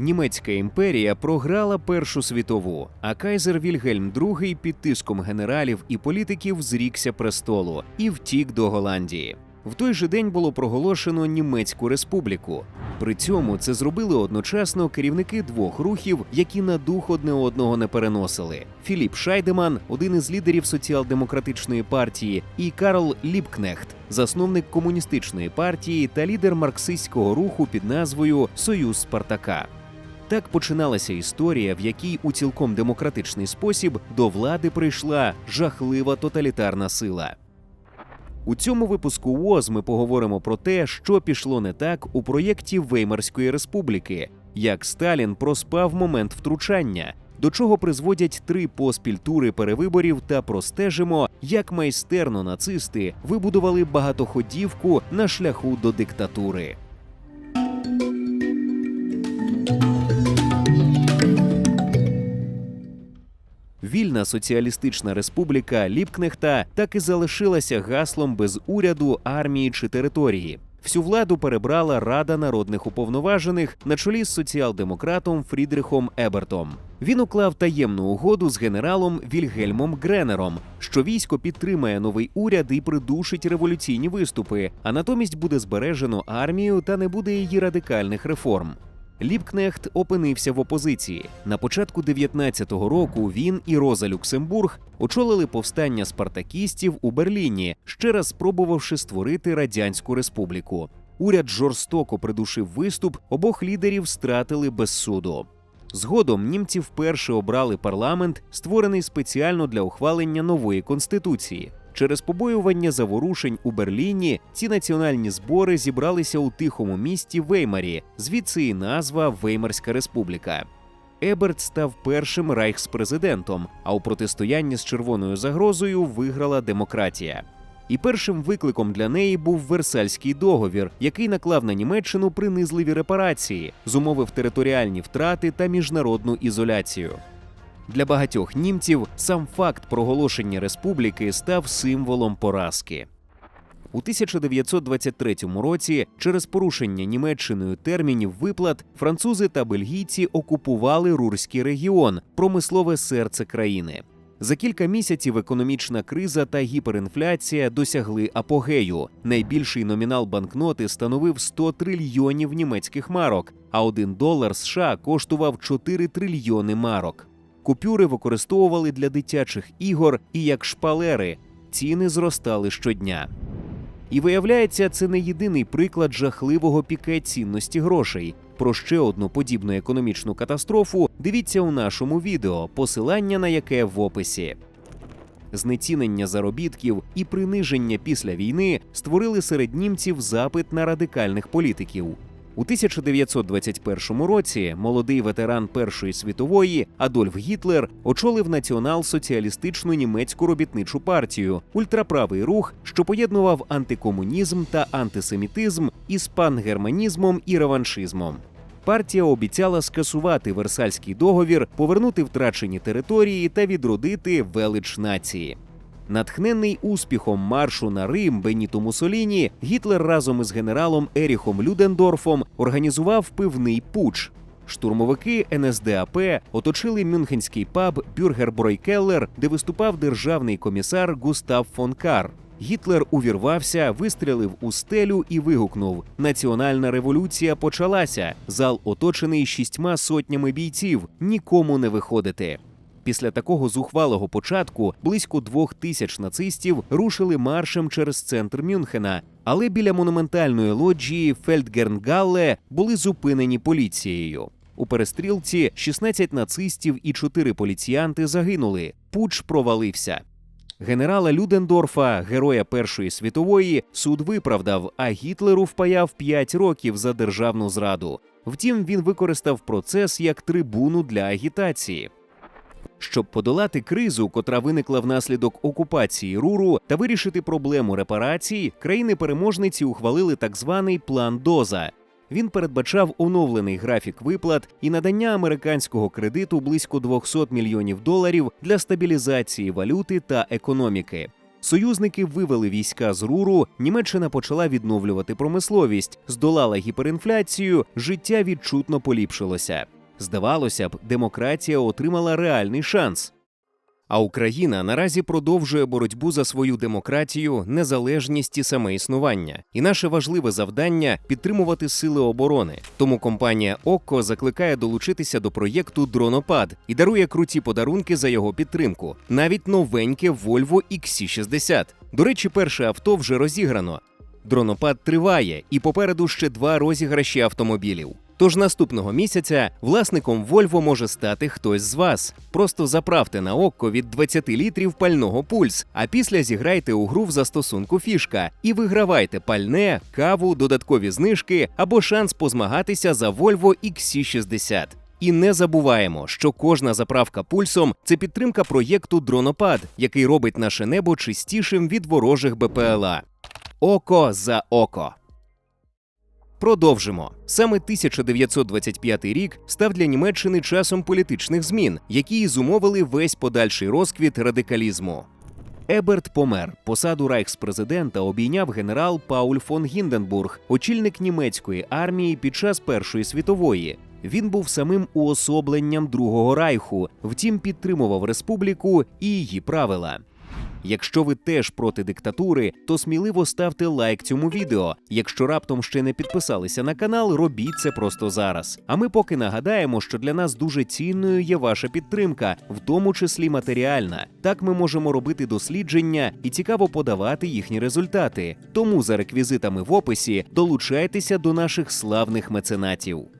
Німецька імперія програла Першу світову, а кайзер Вільгельм II під тиском генералів і політиків зрікся престолу і втік до Голландії. В той же день було проголошено Німецьку республіку. При цьому це зробили одночасно керівники двох рухів, які на дух одне одного не переносили: Філіп Шайдеман, один із лідерів соціал-демократичної партії, і Карл Ліпкнехт, засновник комуністичної партії та лідер марксистського руху під назвою Союз Спартака. Так починалася історія, в якій у цілком демократичний спосіб до влади прийшла жахлива тоталітарна сила. У цьому випуску УОЗ ми поговоримо про те, що пішло не так у проєкті Веймарської республіки, як Сталін проспав момент втручання, до чого призводять три поспіль тури перевиборів, та простежимо, як майстерно нацисти вибудували багатоходівку на шляху до диктатури. Вільна соціалістична республіка Ліпкнехта так і залишилася гаслом без уряду, армії чи території. Всю владу перебрала Рада народних уповноважених на чолі з соціал-демократом Фрідрихом Ебертом. Він уклав таємну угоду з генералом Вільгельмом Гренером, що військо підтримає новий уряд і придушить революційні виступи, а натомість буде збережено армію та не буде її радикальних реформ. Ліпкнехт опинився в опозиції. На початку 19-го року він і Роза Люксембург очолили повстання спартакістів у Берліні, ще раз спробувавши створити радянську республіку. Уряд жорстоко придушив виступ, обох лідерів стратили без суду. Згодом німці вперше обрали парламент, створений спеціально для ухвалення нової конституції. Через побоювання заворушень у Берліні ці національні збори зібралися у тихому місті Веймарі, звідси і назва Веймарська республіка. Еберт став першим райхспрезидентом, а у протистоянні з червоною загрозою виграла демократія. І першим викликом для неї був Версальський договір, який наклав на Німеччину принизливі репарації, зумовив територіальні втрати та міжнародну ізоляцію. Для багатьох німців сам факт проголошення республіки став символом поразки. У 1923 році, через порушення Німеччиною термінів виплат, французи та бельгійці окупували Рурський регіон, промислове серце країни. За кілька місяців економічна криза та гіперінфляція досягли апогею. Найбільший номінал банкноти становив 100 трильйонів німецьких марок, а один долар США коштував 4 трильйони марок. Купюри використовували для дитячих ігор і як шпалери. Ціни зростали щодня. І виявляється, це не єдиний приклад жахливого піке цінності грошей. Про ще одну подібну економічну катастрофу дивіться у нашому відео, посилання на яке в описі. Знецінення заробітків і приниження після війни створили серед німців запит на радикальних політиків. У 1921 році молодий ветеран Першої світової Адольф Гітлер очолив націонал-соціалістичну німецьку робітничу партію, ультраправий рух, що поєднував антикомунізм та антисемітизм із пангерманізмом і реваншизмом. Партія обіцяла скасувати Версальський договір, повернути втрачені території та відродити велич нації. Натхнений успіхом маршу на Рим Беніто Мусоліні, Гітлер разом із генералом Еріхом Людендорфом організував пивний пуч. Штурмовики НСДАП оточили мюнхенський паб Бюргербройкеллер, де виступав державний комісар Густав фон Кар. Гітлер увірвався, вистрілив у стелю і вигукнув: Національна революція почалася. Зал оточений шістьма сотнями бійців. Нікому не виходити. Після такого зухвалого початку близько двох тисяч нацистів рушили маршем через центр Мюнхена, але біля монументальної лоджії Фельдгернгалле були зупинені поліцією. У перестрілці 16 нацистів і 4 поліціянти загинули. Пуч провалився. Генерала Людендорфа, героя Першої світової, суд виправдав, а Гітлеру впаяв 5 років за державну зраду. Втім, він використав процес як трибуну для агітації. Щоб подолати кризу, котра виникла внаслідок окупації Руру, та вирішити проблему репарацій, країни-переможниці ухвалили так званий план Доза. Він передбачав оновлений графік виплат і надання американського кредиту близько 200 мільйонів доларів для стабілізації валюти та економіки. Союзники вивели війська з Руру, Німеччина почала відновлювати промисловість, здолала гіперінфляцію, життя відчутно поліпшилося. Здавалося б, демократія отримала реальний шанс. А Україна наразі продовжує боротьбу за свою демократію, незалежність і саме існування. І наше важливе завдання підтримувати сили оборони. Тому компанія ОККО закликає долучитися до проєкту Дронопад і дарує круті подарунки за його підтримку, навіть новеньке Volvo XC60. До речі, перше авто вже розіграно. Дронопад триває, і попереду ще два розіграші автомобілів. Тож наступного місяця власником Volvo може стати хтось з вас. Просто заправте на око від 20 літрів пального пульс, а після зіграйте у гру в застосунку фішка і вигравайте пальне, каву, додаткові знижки або шанс позмагатися за Volvo XC60. І не забуваємо, що кожна заправка пульсом це підтримка проєкту Дронопад, який робить наше небо чистішим від ворожих БПЛА. Око за око. Продовжимо. Саме 1925 рік став для Німеччини часом політичних змін, які і зумовили весь подальший розквіт радикалізму. Еберт помер. Посаду рейхспрезидента обійняв генерал Пауль фон Гінденбург, очільник німецької армії під час Першої світової. Він був самим уособленням Другого райху, втім підтримував республіку і її правила. Якщо ви теж проти диктатури, то сміливо ставте лайк цьому відео. Якщо раптом ще не підписалися на канал, робіть це просто зараз. А ми поки нагадаємо, що для нас дуже цінною є ваша підтримка, в тому числі матеріальна. Так ми можемо робити дослідження і цікаво подавати їхні результати. Тому за реквізитами в описі долучайтеся до наших славних меценатів.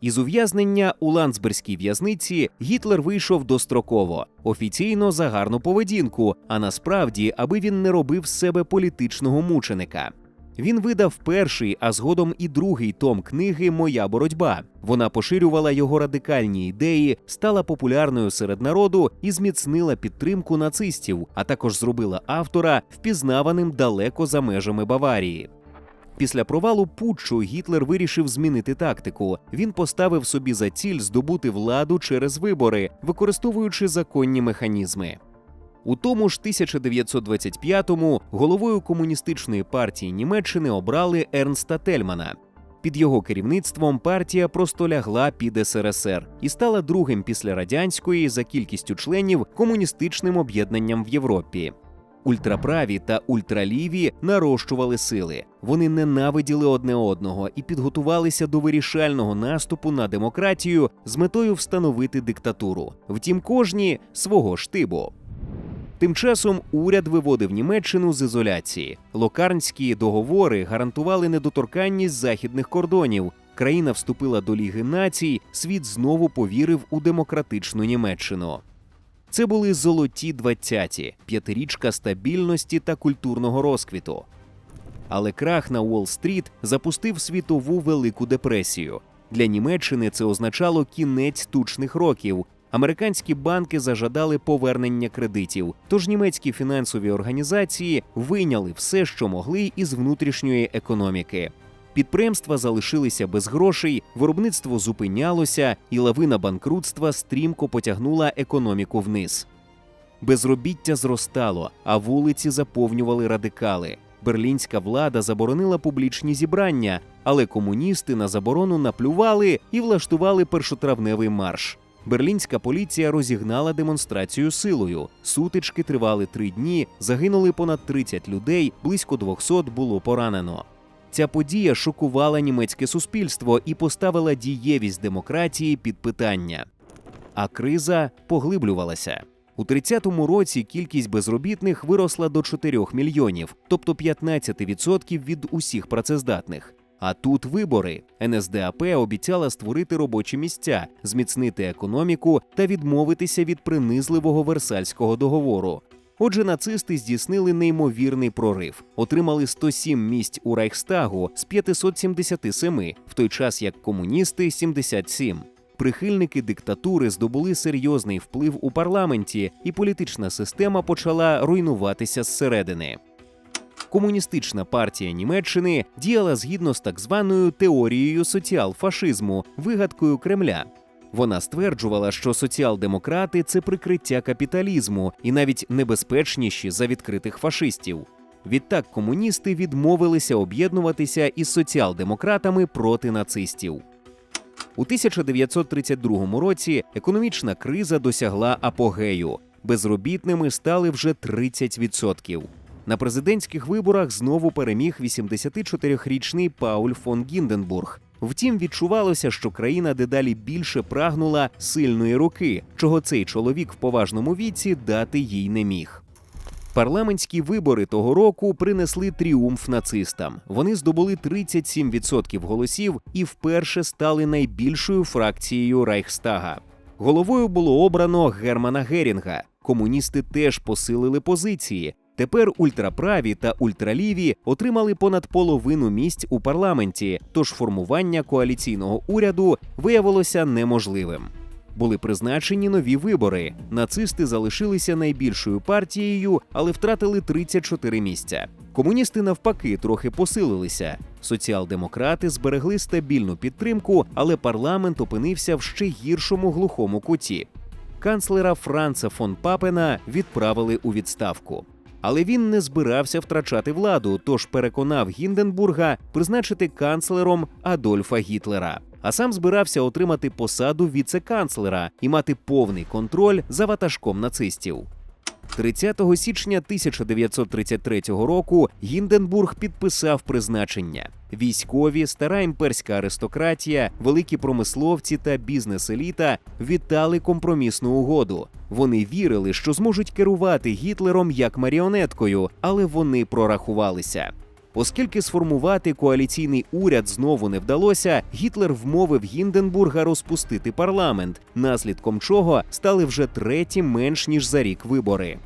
Із ув'язнення у Ландсберзькій в'язниці Гітлер вийшов достроково, офіційно за гарну поведінку, а насправді, аби він не робив з себе політичного мученика. Він видав перший, а згодом і другий том книги Моя боротьба. Вона поширювала його радикальні ідеї, стала популярною серед народу і зміцнила підтримку нацистів, а також зробила автора впізнаваним далеко за межами Баварії. Після провалу путчу Гітлер вирішив змінити тактику. Він поставив собі за ціль здобути владу через вибори, використовуючи законні механізми. У тому ж 1925-му головою комуністичної партії Німеччини обрали Ернста Тельмана. Під його керівництвом партія просто лягла під СРСР і стала другим після радянської за кількістю членів комуністичним об'єднанням в Європі. Ультраправі та ультраліві нарощували сили. Вони ненавиділи одне одного і підготувалися до вирішального наступу на демократію з метою встановити диктатуру. Втім, кожні свого штибу. Тим часом уряд виводив Німеччину з ізоляції. Локарнські договори гарантували недоторканність західних кордонів. Країна вступила до Ліги націй. Світ знову повірив у демократичну Німеччину. Це були золоті двадцяті, п'ятирічка стабільності та культурного розквіту. Але крах на Уолл-стріт запустив світову велику депресію. Для Німеччини це означало кінець тучних років. Американські банки зажадали повернення кредитів, тож німецькі фінансові організації вийняли все, що могли із внутрішньої економіки. Підприємства залишилися без грошей, виробництво зупинялося, і лавина банкрутства стрімко потягнула економіку вниз. Безробіття зростало, а вулиці заповнювали радикали. Берлінська влада заборонила публічні зібрання, але комуністи на заборону наплювали і влаштували першотравневий марш. Берлінська поліція розігнала демонстрацію силою. Сутички тривали три дні, загинули понад 30 людей, близько 200 було поранено. Ця подія шокувала німецьке суспільство і поставила дієвість демократії під питання. А криза поглиблювалася. У 30-му році кількість безробітних виросла до 4 мільйонів, тобто 15% від усіх працездатних. А тут вибори. НСДАП обіцяла створити робочі місця, зміцнити економіку та відмовитися від принизливого Версальського договору. Отже, нацисти здійснили неймовірний прорив, отримали 107 місць у Райхстагу з 577, в той час як комуністи 77. Прихильники диктатури здобули серйозний вплив у парламенті, і політична система почала руйнуватися зсередини. Комуністична партія Німеччини діяла згідно з так званою теорією соціал-фашизму, вигадкою Кремля. Вона стверджувала, що соціал-демократи це прикриття капіталізму і навіть небезпечніші за відкритих фашистів. Відтак комуністи відмовилися об'єднуватися із соціал-демократами проти нацистів. У 1932 році економічна криза досягла апогею. Безробітними стали вже 30%. На президентських виборах знову переміг 84-річний Пауль фон Гінденбург. Втім, відчувалося, що країна дедалі більше прагнула сильної руки, чого цей чоловік в поважному віці дати їй не міг. Парламентські вибори того року принесли тріумф нацистам. Вони здобули 37% голосів і вперше стали найбільшою фракцією Райхстага. Головою було обрано Германа Герінга. Комуністи теж посилили позиції. Тепер ультраправі та ультраліві отримали понад половину місць у парламенті, тож формування коаліційного уряду виявилося неможливим. Були призначені нові вибори. Нацисти залишилися найбільшою партією, але втратили 34 місця. Комуністи навпаки трохи посилилися. Соціал-демократи зберегли стабільну підтримку, але парламент опинився в ще гіршому глухому куті. Канцлера Франца фон Папена відправили у відставку. Але він не збирався втрачати владу, тож переконав Гінденбурга призначити канцлером Адольфа Гітлера. А сам збирався отримати посаду віце-канцлера і мати повний контроль за ватажком нацистів. 30 січня 1933 року Гінденбург підписав призначення. Військові, стара імперська аристократія, великі промисловці та бізнес-еліта вітали компромісну угоду. Вони вірили, що зможуть керувати Гітлером як маріонеткою, але вони прорахувалися. Оскільки сформувати коаліційний уряд знову не вдалося, Гітлер вмовив Гінденбурга розпустити парламент, наслідком чого стали вже треті менш ніж за рік вибори.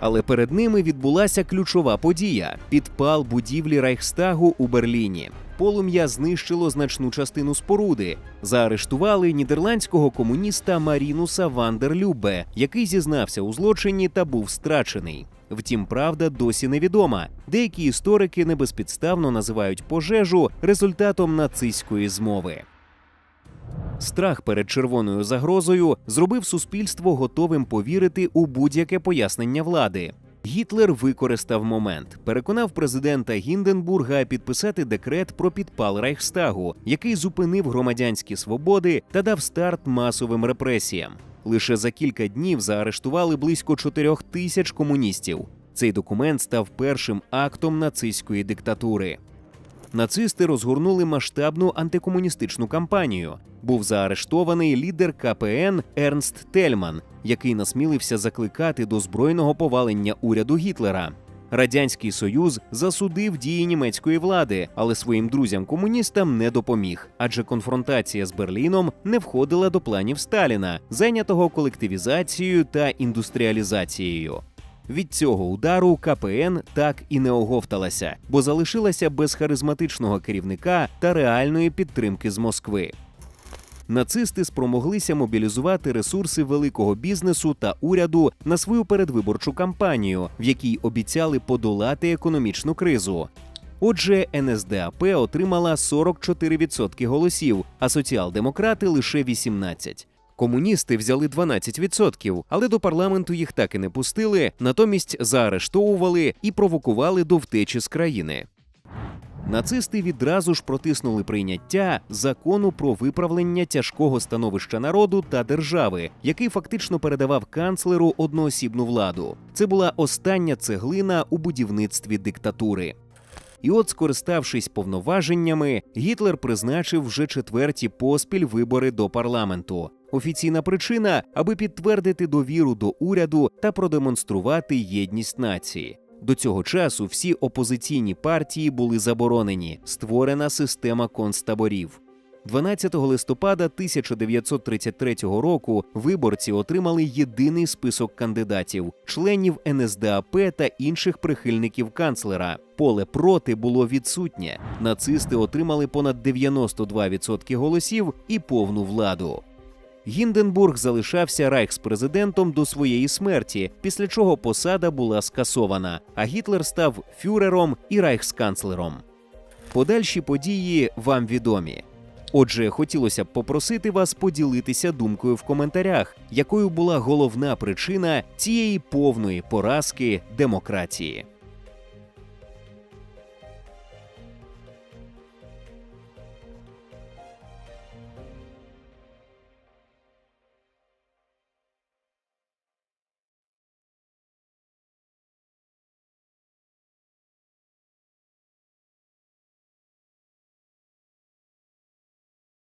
Але перед ними відбулася ключова подія підпал будівлі Райхстагу у Берліні. Полум'я знищило значну частину споруди. Заарештували нідерландського комуніста Марінуса Вандерлюбе, який зізнався у злочині та був страчений. Втім, правда досі невідома. Деякі історики небезпідставно називають пожежу результатом нацистської змови. Страх перед червоною загрозою зробив суспільство готовим повірити у будь-яке пояснення влади. Гітлер використав момент, переконав президента Гінденбурга підписати декрет про підпал Райхстагу, який зупинив громадянські свободи та дав старт масовим репресіям. Лише за кілька днів заарештували близько чотирьох тисяч комуністів. Цей документ став першим актом нацистської диктатури. Нацисти розгорнули масштабну антикомуністичну кампанію. Був заарештований лідер КПН Ернст Тельман, який насмілився закликати до збройного повалення уряду Гітлера. Радянський Союз засудив дії німецької влади, але своїм друзям-комуністам не допоміг, адже конфронтація з Берліном не входила до планів Сталіна, зайнятого колективізацією та індустріалізацією. Від цього удару КПН так і не оговталася, бо залишилася без харизматичного керівника та реальної підтримки з Москви. Нацисти спромоглися мобілізувати ресурси великого бізнесу та уряду на свою передвиборчу кампанію, в якій обіцяли подолати економічну кризу. Отже, НСДАП отримала 44% голосів, а соціал-демократи лише 18%. Комуністи взяли 12%, але до парламенту їх так і не пустили, натомість заарештовували і провокували до втечі з країни. Нацисти відразу ж протиснули прийняття закону про виправлення тяжкого становища народу та держави, який фактично передавав канцлеру одноосібну владу. Це була остання цеглина у будівництві диктатури. І от, скориставшись повноваженнями, Гітлер призначив вже четверті поспіль вибори до парламенту. Офіційна причина, аби підтвердити довіру до уряду та продемонструвати єдність нації. До цього часу всі опозиційні партії були заборонені. Створена система концтаборів. 12 листопада 1933 року виборці отримали єдиний список кандидатів, членів НСДАП та інших прихильників канцлера. Поле проти було відсутнє. Нацисти отримали понад 92% голосів і повну владу. Гінденбург залишався райхспрезидентом до своєї смерті, після чого посада була скасована, а Гітлер став фюрером і райхсканцлером. Подальші події вам відомі. Отже, хотілося б попросити вас поділитися думкою в коментарях, якою була головна причина цієї повної поразки демократії.